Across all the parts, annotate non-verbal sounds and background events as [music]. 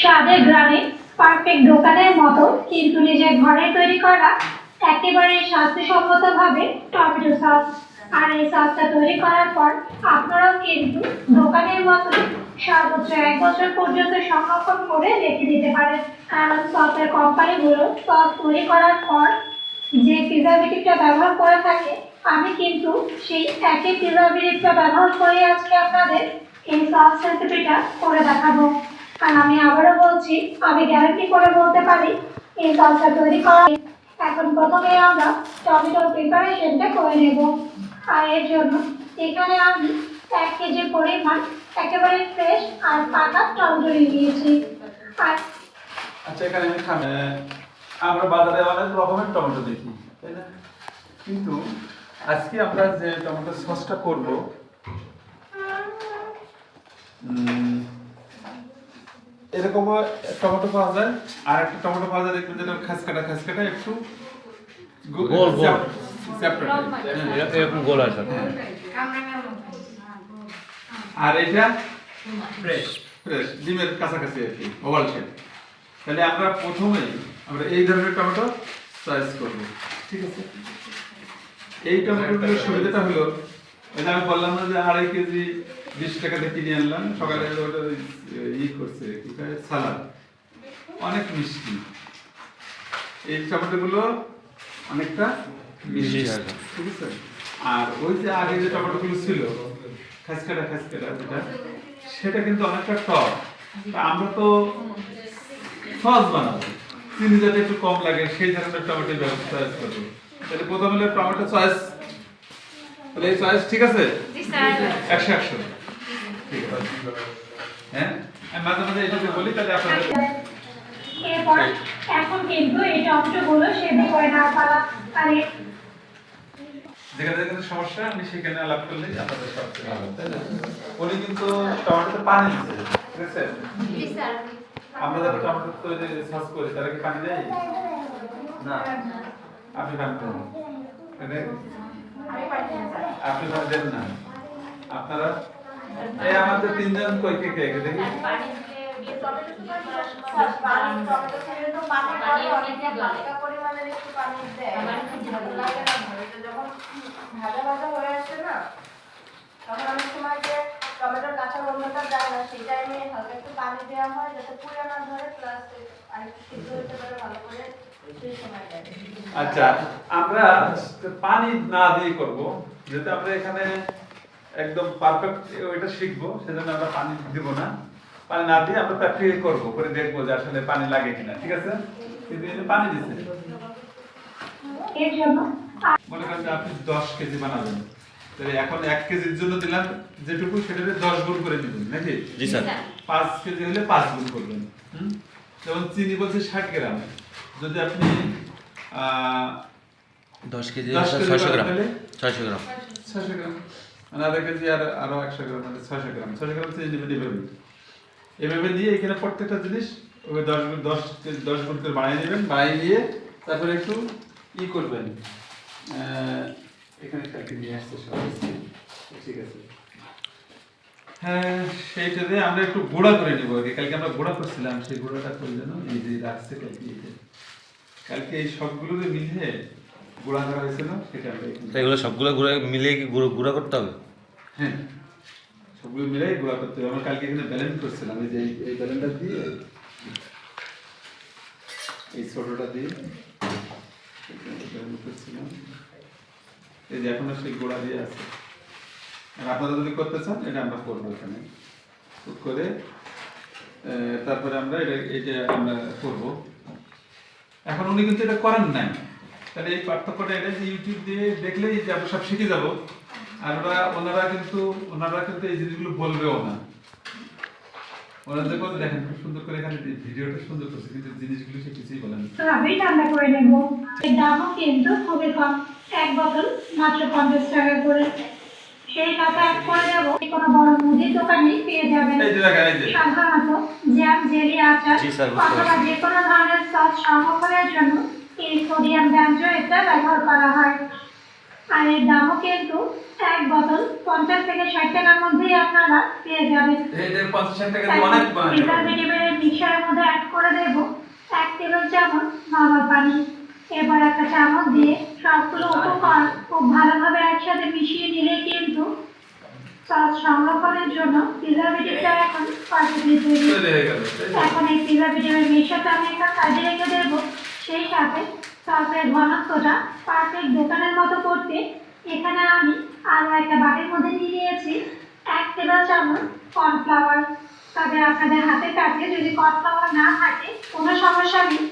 স্বাদের গ্রামে পারফেক্ট দোকানের মতো, কিন্তু নিজের ঘরে তৈরি করা একেবারে স্বাস্থ্যসম্মতভাবে টমেটো সস আর এই সসটা তৈরি করার পর আপনারাও কিন্তু দোকানের মতো সর্বোচ্চ এক বছর পর্যন্ত সংরক্ষণ করে রেখে দিতে পারেন। কারণ সসের কোম্পানিগুলো সস তৈরি করার পর যে প্রিজারভেটিভটা ব্যবহার করে থাকে, আমি কিন্তু সেই একই প্রিজারভেটিভটা ব্যবহার করে আজকে আপনাদের। এই সস রেসিপিটা করে দেখাবো। আর আমি আবারও বলছি, আমি গ্যারান্টি করে বলতে পারি, এই সসটা তৈরি করা এখন প্রথমে আমরা টমেটোর প্রিপারেশনটা করে নেব। আর এর জন্য এখানে আমি এক কেজি পরিমাণ একেবারে ফ্রেশ আর পাকা টমেটো নিয়ে নিয়েছি। আর আচ্ছা এখানে আমি আমরা বাজারে অনেক রকমের টমেটো দেখি, তাই না? কিন্তু আজকে আমরা যে টমেটো সসটা করব এরকম টমেটো পাওয়া যায় আর একটা টমেটো পাওয়া যায় দেখবেন যেটা খাসকাটা খাসকাটা একটু গোল, গোল। হ্যাঁ। এরকম- এরকম গোল আছে আর এটা ফ্রেশ ফ্রেশ ডিমের কাছাকাছি আর কি ওভাল শেপ তাহলে আমরা প্রথমেই আমরা এই ধরনের টমেটো চয়েস করব। ঠিক আছে? এই টমেটোগুলোর সুবিধাটা হলো এটা আমি বললাম না যে আড়াই কেজি বিশ টাকাতে কিনে আনলাম। সকালে ওটা ওই, ই করছে কি কয় সালাদ। অনেক মিষ্টি। এই টমেটোগুলো অনেকটা মিষ্টি। ঠিক আছে? আর ওই যে আগে যে টমেটোগুলো ছিল খাসকাটা খাসকাটা যেটা সেটা কিন্তু অনেকটা টক। তা আমরা তো সস বানাবো। চিনি যাতে একটু কম লাগে সেই ধরনের টমেটো ব্যবস্থা করব তাহলে প্রথম হলো টমেটো চয়েস তাহলে এই চয়েস ঠিক আছে? একশো একশো। হ্যাঁ? মাঝে মাঝে এটা যে বলি তাহলে আপনাদের এরপর এখন কিন্তু এই টমেটোগুলো সেদ্ধ করে না পালা যেখানে যেখানে সমস্যা আমি সেখানে আলাপ করলেই আপনাদের সবচেয়ে ভালো তাই না? উনি কিন্তু টমেটোতে পানি দিচ্ছে ঠিক আছে? আমরা যারা টমেটো তৈরি সার্চ করি তারা কি পানি দেয়? না। আপনি পানি দেন আপনি পানি দেন না। আপনারা এই আমাদের তিনজন কই কে কে দেখি তখন অনেক সময় যে টমেটোর কাঁচা গন্ধটা যায় না হালকা একটু পানি দেওয়া হয় আচ্ছা আমরা পানি না দিয়ে করব যেহেতু আমরা এখানে একদম পারফেক্ট ওইটা শিখব সেজন্য আমরা পানি দিব না। পানি না দিয়ে আমরা প্র্যাকটিক্যাল করব করে দেখব যে আসলে পানি লাগে কিনা ঠিক আছে? কিন্তু এই যে পানি দিচ্ছে মনে করেন যে আপনি দশ কেজি বানাবেন। তাহলে এখন এক কেজির জন্য দিলাম যেটুকু সেটাকে দশ গুণ করে দিবেন নাকি? জি স্যার। পাঁচ কেজি হলে পাঁচ গুণ করবেন যেমন চিনি বলছে ষাট গ্রাম। যদি আপনি দশ কেজি ছয়শো গ্রাম? ছয়শো গ্রাম। ছয়শো গ্রাম। মানে আধা কেজি আর আরও একশো গ্রাম মানে ছয়শো গ্রাম। ছয়শো গ্রাম চিনি নেবেন এভাবে এভাবে নিয়ে এখানে প্রত্যেকটা জিনিস ওই দশ দশ দশ গুণ করে বানিয়ে নেবেন। বানিয়ে নিয়ে তারপরে একটু ই করবেন। এখানে কালকে নিয়ে আসতে ঠিক আছে। হ্যাঁ সেইটা দিয়ে আমরা একটু গুঁড়া করে নিবো আগে। কালকে আমরা গুঁড়া করছিলাম, সেই গুঁড়াটা যেন এই যে রাখছে কালকে। কালকে এই সবগুলো মিলিয়ে গুঁড়া করা হয়েছিল সেটা আমরা এগুলো সবগুলো গুঁড়া মিলিয়ে কি গুঁড়ো গুঁড়া করতে হবে? হ্যাঁ সবগুলো মিলাই গুঁড়া করতে হবে। আমরা কালকে এখানে ব্যালেন্স করছিলাম এই যে এই- ব্যালেন্সটা দিয়ে এই ছোটটা দিয়ে করছিলাম। এই যে এখনও সেই গোড়া দিয়ে আছে। আপনারা যদি করতে চান এটা আমরা করব এখানে। করে তারপরে আমরা এটা এটা আমরা করব। এখন উনি কিন্তু এটা করেন নাই। তাহলে এই পার্থক্যটা এটা যে ইউটিউব দিয়ে দেখলেই যে আমরা সব শিখে যাব। আর ওরা ওনারা কিন্তু ওনারা কিন্তু এই জিনিসগুলো বলবেও না। ওরা যে দেখেন খুব সুন্দর করে এখানে ভিডিওটা সুন্দর করছে কিন্তু জিনিসগুলো সে কিছুই বলেন। ভাবেই রান্না করে নেব। এর দামও কিন্তু খুবই কম। এক বোতল মাত্র পঞ্চাশ টাকা করে। সেই টাকা এক করে দেবো কোনো বড় মুদির দোকানেই পেয়ে যাবেন। এই যে দেখেন এই যে। সাধারণত জ্যাম জেলি আচার জি, স্যার, বুঝতে অথবা পারছি। যে কোনো ধরনের সস জন্য এই সোডিয়াম এটা ব্যবহার করা হয়। আর এর দামও কিন্তু এক বোতল পঞ্চাশ থেকে ষাট টাকার মধ্যেই আপনারা পেয়ে যাবেন। এই যে পঞ্চাশ ষাট টাকা দিয়ে অনেক বানাতে পারবেন। প্রিজারভেটিভের মিক্সারের মধ্যে চামচ নর্মাল পানি। এবার একটা চামচ দিয়ে সবগুলো উপকরণ খুব ভালোভাবে একসাথে মিশিয়ে নিলে কিন্তু সস সংরক্ষণের জন্য প্রিজারভেটিভটা এখন তাই তো? এখন এই প্রিজারভেটিভের মিশ্রটা আমি একটা কাজে রেখে দেবো। সেই সাথে সসের ঘনত্বটা পারফেক্ট দোকানের মতো করতে এখানে আমি আরও একটা বাটির মধ্যে নিয়ে নিয়েছি এক টেবিল চামচ কর্নফ্লাওয়ার তবে আপনাদের হাতের কাছে যদি কর্নফ্লাওয়ার না থাকে, কোনো সমস্যা নেই।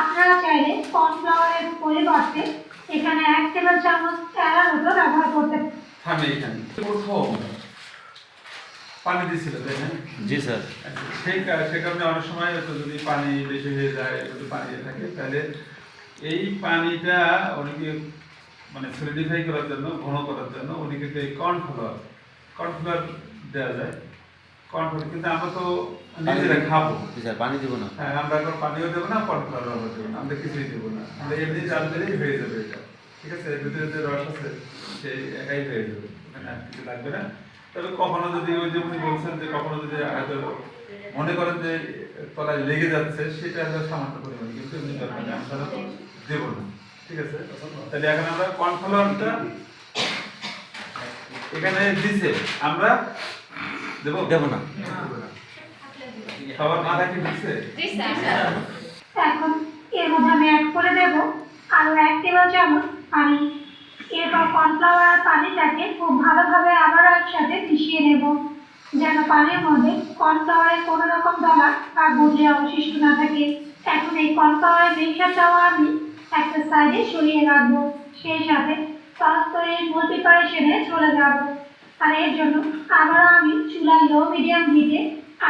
আপনারা চাইলে কর্নফ্লাওয়ারের পরিবর্তে এখানে এক টেবিল চামচ অ্যারারুটও ব্যবহার করতে পারেন। পানি দিছিল তাই না? জি স্যার। সেই কা- সে কারণে অনেক সময় যদি পানি বেশি হয়ে যায় যদি পানি থাকে তাহলে এই পানিটা অনেকে মানে সলিডিফাই করার জন্য ঘন করার জন্য উনি কিন্তু এই কর্নফ্লাওয়ার কর্নফ্লাওয়ার দেওয়া যায়। কর্নফ্লাওয়ার কিন্তু আমরা তো নিজেরা খাব। স্যার পানি দিব না। হ্যাঁ আমরা এখন পানিও দেবো না কর্নফ্লাওয়ার দেবো না আমরা কিছুই দেবো না। আমরা এমনি জাল দিলেই হয়ে যাবে এটা। ঠিক আছে? ভিতরে যে রস আছে সেই একাই হয়ে যাবে। মানে আর কিছু লাগবে না। তবে কখনো যদি ওই যে উনি বলছেন যে কখনো যদি হয়তো মনে করেন যে তলায় লেগে যাচ্ছে সেটা হয়তো সামান্য পরিমাণ কিন্তু এমনি দরকার নেই আমরা দেবো না। ঠিক আছে? তাহলে এখন আমরা কর্নফ্লাওয়ারটা এখানে দিছে আমরা দেবো? দেবো না। সবার মাথায় কি দিচ্ছে এখন এর মধ্যে আমি অ্যাড করে দেব আরও এক টেবিল চামচ পানি এরপর কর্নফ্লাওয়ার আর পানিটাকে খুব ভালোভাবে আবারও একসাথে মিশিয়ে নেব, যেন পানির মধ্যে কর্নফ্লাওয়ারের কোনো রকম দলা বা গুজে অবশিষ্ট না থাকে। এখন এই কর্নফ্লাওয়ারের মিক্সারটাও আমি একটা সাইডে সরিয়ে রাখব, সেই সাথে সস তৈরির মূল চলে যাব। আর এর জন্য আবারও আমি চুলার লো মিডিয়াম হিটে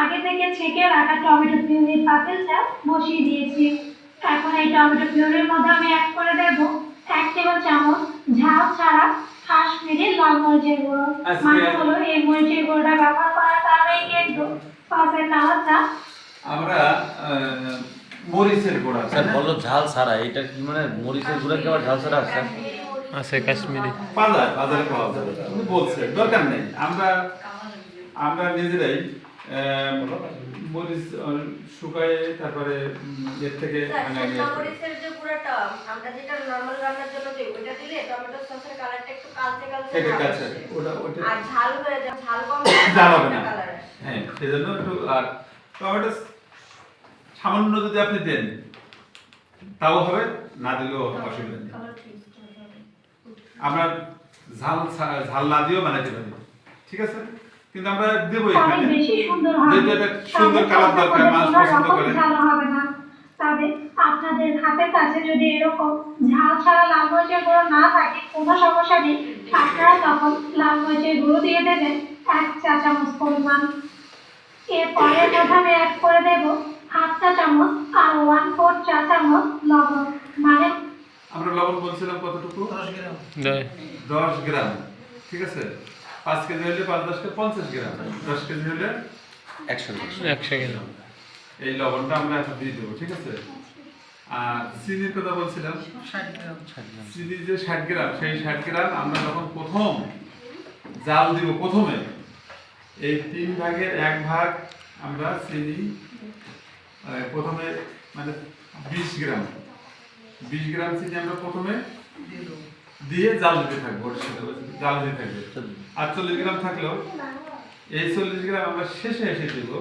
আগে থেকে ছেঁকে রাখা টমেটো পিউরির পাতিলটা বসিয়ে দিয়েছি। এখন এই টমেটো পিউরির মধ্যে আমি অ্যাড করে দেব এক টেবিল চামচ ঝাল ছাড়া কাশ্মীরি লাল মরিচের গুঁড়ো। মানে হলো এই মরিচের গুঁড়োটা ব্যবহার করার কারণে কিন্তু সসের কালারটা আমরা মরিচের গুঁড়া স্যার বলল ঝাল ছাড়া এটা কি মানে মরিচের গুঁড়া কি আবার ঝাল ছাড়া আছে? আছে কাশ্মীরি। বাজার বাজারে পাওয়া যাবে উনি বলছে দরকার নেই। আমরা আমরা নিজেরাই মরিচ শুকায়ে তারপরে এর থেকে স্যার, ভাঙা নিয়ে শুকনো আসি। মরিচের যে গুঁড়াটা, আমরা যেটা নর্মাল রান্নার জন্য দিই ওইটা দিলে টমেটো সসের কালারটা একটু কালচে কালচে এটা ভাব ওটা ওটা আর ঝাল হয়ে যায় ঝাল কম [coughs] ঝাল না। হ্যাঁ সেজন্য একটু আর টমেটো সামান্য যদি আপনি দেন তাও হবে না দিলেও অসুবিধা নেই। আমরা ঝাল ঝাল না দিয়েও বানাতে পারি ঠিক আছে? কিন্তু আমরা দেবো এখানে। যেহেতু এটা সুন্দর কালার দরকার মানুষ পছন্দ করে। ঝাল হবে না। তবে আপনাদের হাতের কাছে যদি এরকম ঝাল ছাড়া লাল মরিচের গুঁড়ো না থাকে কোনো সমস্যা নেই। আপনারা তখন লাল মরিচের গুঁড়ো দিয়ে দেবেন এক চা চামচ পরিমাণ। এরপরে আমি অ্যাড করে দেব হাফ চা চামচ আর ওয়ান ফোর চা চামচ লবণ। মানে আমরা লবণ বলছিলাম কতটুকু? দই দশ। গ্রাম। ঠিক আছে? পাঁচ কেজি হলে পাঁচ দশ কেজি পঞ্চাশ গ্রাম। দশ কেজি হলে একশো একশো গ্রাম। এই লবণটা আমরা এখন দিয়ে দেবো ঠিক আছে? আর চিনির কথা বলছিলাম। চিনি যে ষাট গ্রাম, সেই ষাট গ্রাম আমরা যখন প্রথম জাল দিব প্রথমে, এই তিন ভাগের এক ভাগ আমরা চিনি প্রথমে মানে বিশ গ্রাম। বিশ গ্রাম চিনি আমরা প্রথমে দিয়ে জাল দিতে থাকব, জাল দিতে থাকবে। আর চল্লিশ গ্রাম থাকলেও এই চল্লিশ গ্রাম আমরা শেষে এসে দেব,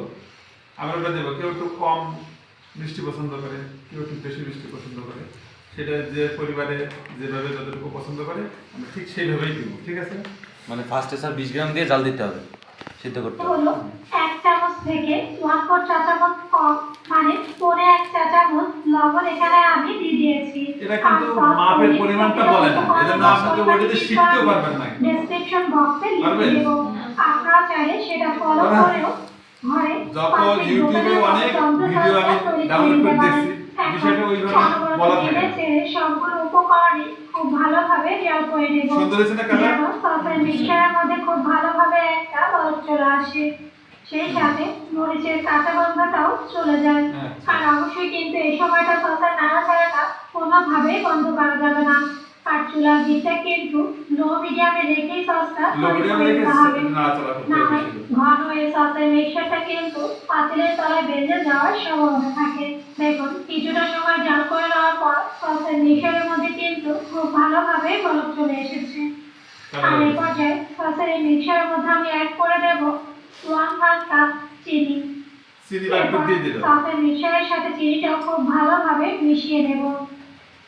আমরা দেবো। কেউ একটু কম মিষ্টি পছন্দ করে কেউ একটু বেশি বৃষ্টি পছন্দ করে সেটা যে পরিবারে যেভাবে যতটুকু পছন্দ করে আমরা ঠিক সেইভাবেই দেবো ঠিক আছে? মানে ফার্স্টে স্যার বিশ গ্রাম দিয়ে জাল দিতে হবে সিদ্ধ করতে হবে। হলো এক চামচ থেকে ওয়ান ফোর চা চামচ কম মানে পরে এক চা চামচ লবণ এখানে আমি দিয়ে দিয়েছি। এটা কিন্তু মাপের পরিমাণটা বলে না এজন্য আপনাকে ওটাতে শিখতেও পারবেন না। ডেসক্রিপশন বক্সে লিখে? দেব। আপনারা চাইলে সেটা ফলো করেও যত ইউটিউবে অনেক ভিডিও আমি ডাউনলোড করে দেখছি বিষয়টা ওইভাবে বলা থাকে সবগুলো উপকরণই খুব ভালোভাবে দেওয়া করে নেব সুন্দর হয়েছে না কালার সসের মিক্সচারের মধ্যে খুব ভালোভাবে একটা বরফ চলে আসে। সেই সাথে মরিচের কাঁচা গন্ধটাও চলে যায়। হ্যাঁ। আর অবশ্যই কিন্তু এই সময়টা সসের নাড়াচাড়াটা কোনোভাবেই বন্ধ করা যাবে না। আর চুলার দিকটা কিন্তু লো মিডিয়ামে রেখেই সসটা না হয় ঘন হয়ে সসের মিক্সচারটা কিন্তু পাতিলের তলায় বেঁধে যাওয়ার সম্ভাবনা থাকে। দেখুন কিছুটা সময় জাল করে নেওয়ার পর সসের মিক্সচারের মধ্যে কিন্তু খুব ভালোভাবে বলক চলে এসেছে। আর এই পর্যায়ে সসের এই মিক্সচারের মধ্যে আমি অ্যাড করে দেব ওয়ান থার্ড কাপ চিনি। চিনি বা একটু দিয়ে দিল সসের মিক্সচারের সাথে চিনিটাও খুব ভালোভাবে মিশিয়ে নেব।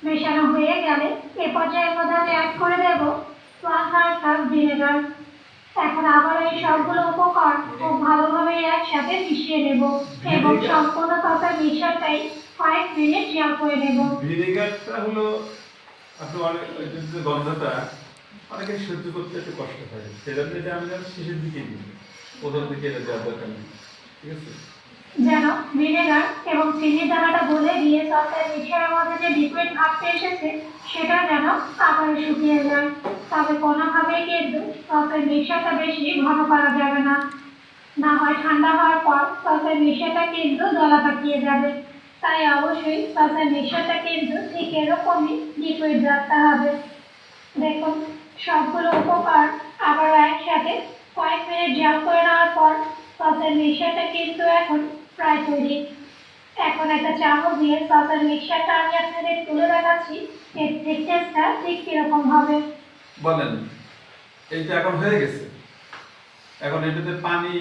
মেশানো হয়ে গেলে এ পর্যায়ের মধ্যে আমি অ্যাড করে দেব। ওয়ান থার্ড কাপ ভিনেগার এখন আবার এই সবগুলো উপকরণ খুব ভালোভাবে একসাথে মিশিয়ে নেব এবং সম্পূর্ণ সসের মিক্সচারটাই কয়েক মিনিট জাল করে নেব। ভিনেগারটা হলো আপনি অনেক গন্ধটা অনেকে সহ্য করতে একটু কষ্ট হয়। সেজন্য এটা আমি শেষের দিকে দিই প্রথম দিকে এটা দেওয়ার দরকার নেই। ঠিক আছে? যেন ভিনেগার এবং চিনির দানাটা গলে গিয়ে সসের মিক্সচারের মধ্যে যে লিকুইড ভাবটা এসেছে, সেটা যেন আবার শুকিয়ে যায়। তবে কোনোভাবেই কিন্তু সসের মিক্সচারটা বেশি ঘন করা যাবে না। না হয় ঠান্ডা হওয়ার পর সসের মিক্সচারটা কিন্তু দলা পাকিয়ে যাবে। তাই অবশ্যই সসের মিক্সচারটা কিন্তু ঠিক এরকমই লিকুইড রাখতে হবে। দেখুন, সবগুলো উপকরণ আবারও একসাথে কয়েক মিনিট জাল করে নেওয়ার পর সসের মিক্সচারটা কিন্তু এখন প্রায় তৈরি এখন একটা চামচ দিয়ে সসের মিক্সচারটা আমি আপনাদের তুলে দেখাচ্ছি। এর থিকনেসটা ঠিক কীরকম হবে? বলেন এইটা এখন হয়ে গেছে। এখন এটাতে পানি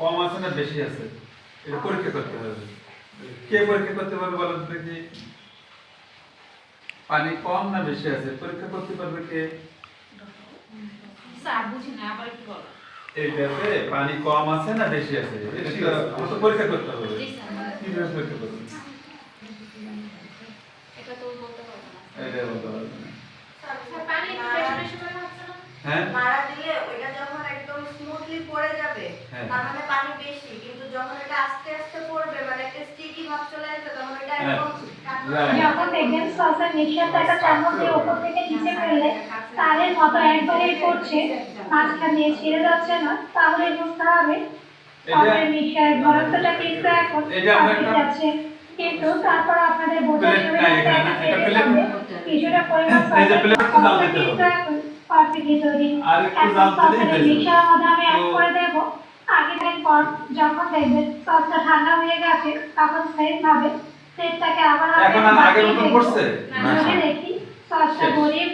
কম আছে না বেশি আছে? এটা পরীক্ষা করতে হবে। কে পরীক্ষা করতে পারবে বলেন দেখি। পানি কম না বেশি আছে? পরীক্ষা করতে পারবে কে? স্যার বুঝি না আবার একটু বলো এইটাতে পানি কম আছে না বেশি আছে? এটা তো পরীক্ষা করতে হবে। জি স্যার। কীভাবে পরীক্ষা করবে এটা তো বলতে পারব না। এটা বলতে পারবে না। পানি বেশি বেশি করে হচ্ছে না? হ্যাঁ? নাড়া দিলে ওইটা যখন একদম স্মুথলি পড়ে যাবে হ্যাঁ। তার মানে পানি বেশি। কিন্তু যখন এটা আস্তে আস্তে পড়বে মানে একটা স্টিকি ভাব চলে আসবে তখন এটা হ্যাঁ, একদম যখন দেখবেন সসের মিক্সচারটা একটা চামচ দিয়ে উপর থেকে নিচে ফেললে তারের মতো একবারেই করছে মাঝখান দিয়ে ছেড়ে যাচ্ছে না তাহলে বুঝতে হবে এটা সসের মিক্সচারের কিন্তু এখন যাচ্ছে কিন্তু তারপর আপনাদের সাথে কিছুটা পরিমাণ কিন্তু। এখন তৈরি। মধ্যে আমি অ্যাড করে দেব আগে দিন পর যখন দেখবেন সসটা ঠান্ডা হয়ে গেছে তখন সেম ভাবে প্লেটটাকে আবার এখন আগের? দেখি সসটা। গড়িয়ে